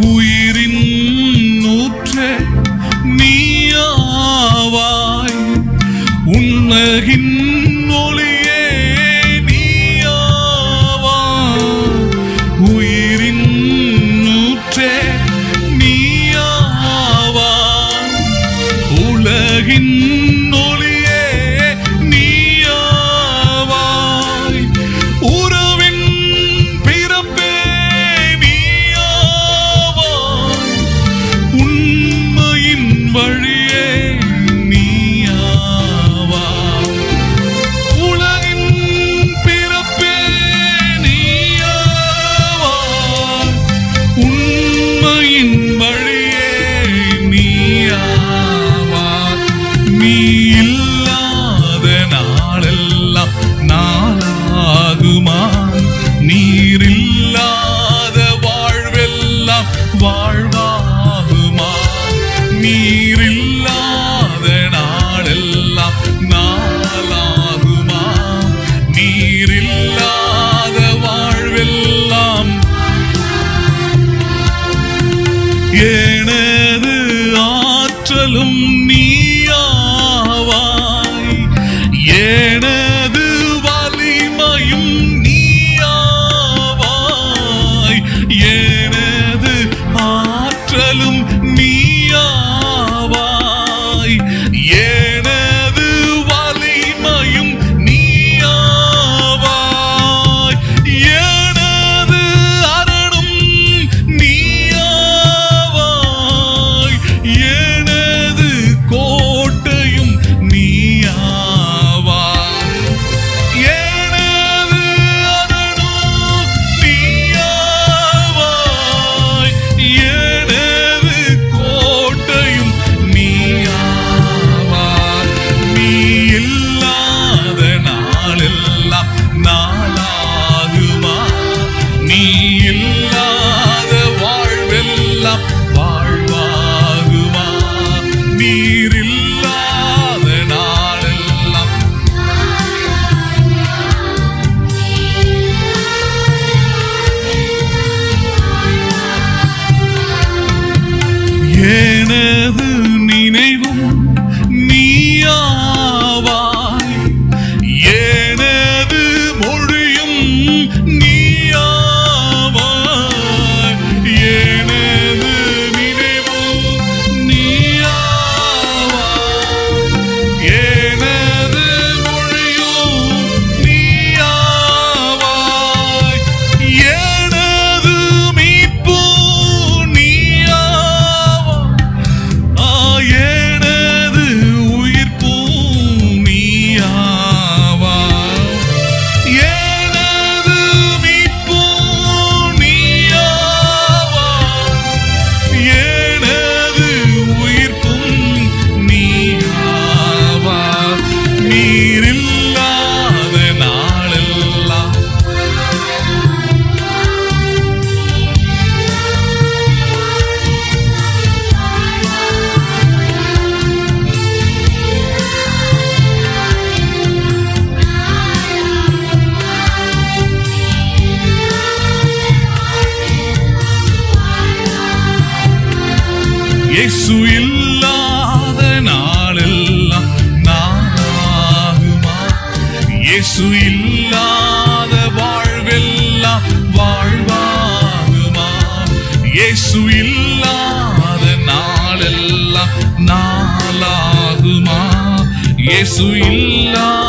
உயிரின் நூற்று நீயாவாய். உலகின் ஒளியே நீயாவாய். உயிரின் நூற்றே நீயாவாய். உலகின் கையில் Me. இயேசு இல்லாத நாளெல்லாம் நாளாகுமா? இயேசு இல்லாத வாழ்வெல்லாம் வாழ்வாகுமா? இயேசு இல்லாத நாளெல்லாம் நாளாகுமா? இயேசு இல்லாத